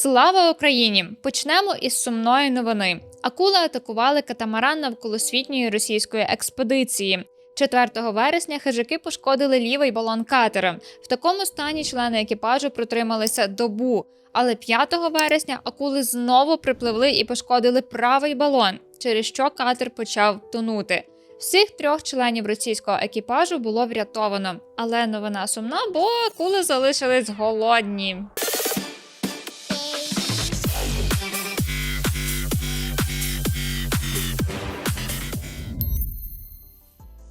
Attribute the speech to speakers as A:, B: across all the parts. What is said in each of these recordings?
A: Слава Україні! Почнемо із сумної новини. Акули атакували катамаран навколосвітньої російської експедиції. 4 вересня хижаки пошкодили лівий балон катера. В такому стані члени екіпажу протрималися добу. Але 5 вересня акули знову припливли і пошкодили правий балон, через що катер почав тонути. Всіх трьох членів російського екіпажу було врятовано. Але новина сумна, бо акули залишились голодні.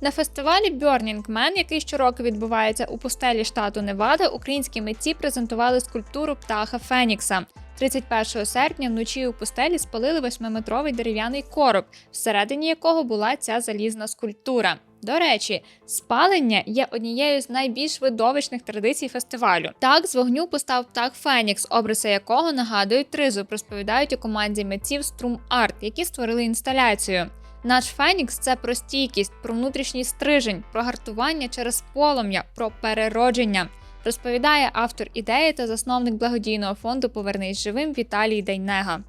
A: На фестивалі Burning Man, який щороку відбувається у пустелі штату Невада, українські митці презентували скульптуру птаха Фенікса. 31 серпня вночі у пустелі спалили восьмиметровий дерев'яний короб, всередині якого була ця залізна скульптура. До речі, спалення є однією з найбільш видовищних традицій фестивалю. Так, з вогню постав птах Фенікс, обриси якого нагадують тризуб, розповідають у команді митців Струм Арт, які створили інсталяцію. Наш Фенікс це про стійкість, про внутрішній стрижень, про гартування через полум'я, про переродження. Розповідає автор ідеї та засновник благодійного фонду Повернись живим Віталій Дейнега.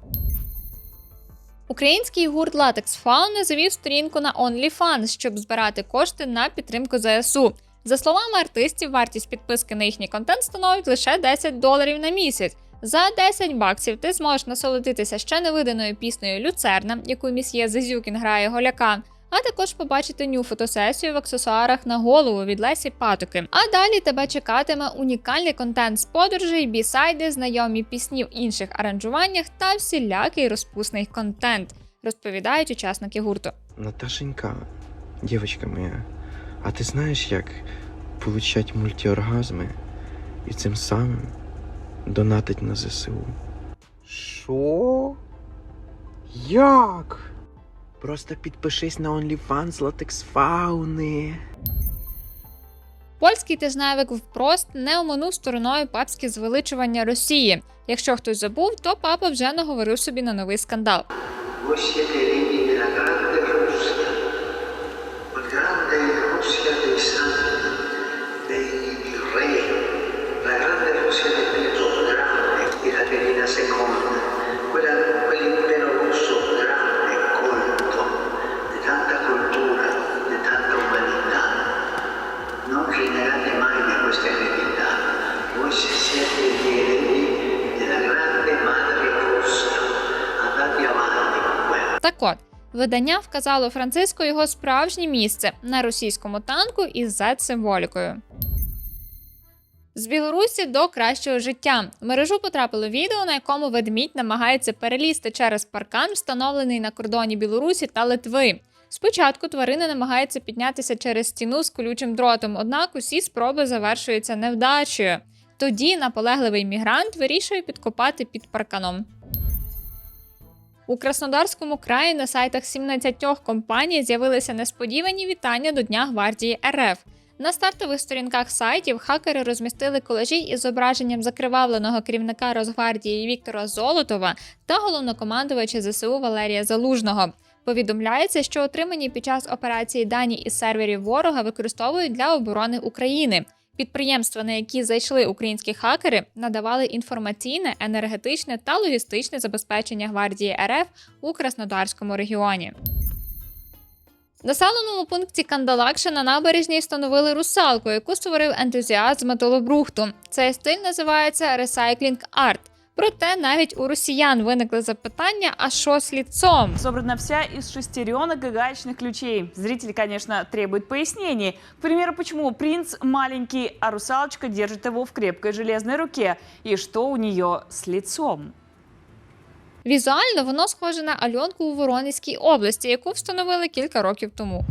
A: Український гурт Latex Fauna завів сторінку на OnlyFans, щоб збирати кошти на підтримку ЗСУ. За словами артистів, вартість підписки на їхній контент становить лише 10 доларів на місяць. За 10 баксів ти зможеш насолодитися ще невиданою піснею Люцерна, яку місьє Зизюкін грає голяка. А також побачити ню фотосесію в аксесуарах на голову від Лесі Патоки. А далі тебе чекатиме унікальний контент з подорожей, бісайди, знайомі пісні в інших аранжуваннях та всілякий розпусний контент, розповідають учасники гурту.
B: Наташенька, девочка моя, а ти знаєш, як получать мультиоргазми і цим самим донатить на ЗСУ? Що? Як? Просто підпишись на OnlyFans Latex Фауни.
A: Польський тижневик впрост не оминув стороною папське звеличування Росії. Якщо хтось забув, то папа вже наговорив собі на новий скандал.
C: Voi siete
A: Так видання вказало Франциску його справжнє місце на російському танку із Z-символікою. З Білорусі до кращого життя в мережу потрапило відео, на якому ведмідь намагається перелізти через паркан, встановлений на кордоні Білорусі та Литви. Спочатку тварина намагається піднятися через стіну з колючим дротом, однак усі спроби завершуються невдачею. Тоді наполегливий мігрант вирішує підкопати під парканом. У Краснодарському краї на сайтах 17 компаній з'явилися несподівані вітання до Дня гвардії РФ. На стартових сторінках сайтів хакери розмістили колажі із зображенням закривавленого керівника Росгвардії Віктора Золотова та головнокомандувача ЗСУ Валерія Залужного. Повідомляється, що отримані під час операції дані із серверів ворога використовують для оборони України. Підприємства, на які зайшли українські хакери, надавали інформаційне, енергетичне та логістичне забезпечення гвардії РФ у Краснодарському регіоні. Населеному пункті Кандалакша на набережній встановили русалку, яку створив ентузіаст з металобрухту. Цей стиль називається Recycling Art. Проте навіть у росіян виникли запитання: а що з ліцом?
D: Собрана вся из шестеренок и гаечных ключей. Зритель, конечно, требует пояснений. К примеру, почему принц маленький, а русалочка держит его в крепкой железной руке? И что у нее с лицом?
A: Візуально воно схоже на Альонку у Воронезькій області, яку встановили кілька років тому.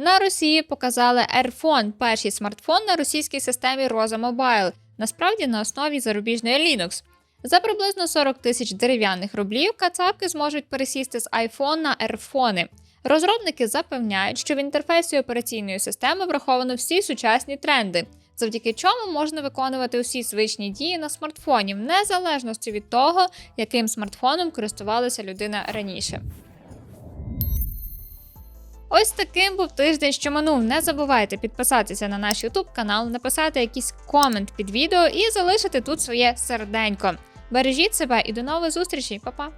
A: На Росії показали Airphone, перший смартфон на російській системі Rosa Mobile, насправді на основі зарубіжної Linux. За приблизно 40 тисяч дерев'яних рублів кацапки зможуть пересісти з iPhone на Airphone. Розробники запевняють, що в інтерфейсі операційної системи враховано всі сучасні тренди, завдяки чому можна виконувати усі звичні дії на смартфоні, в незалежності від того, яким смартфоном користувалася людина раніше. Ось таким був тиждень, що минув. Не забувайте підписатися на наш YouTube канал, написати якийсь комент під відео і залишити тут своє серденько. Бережіть себе і до нових зустрічей, Па-па!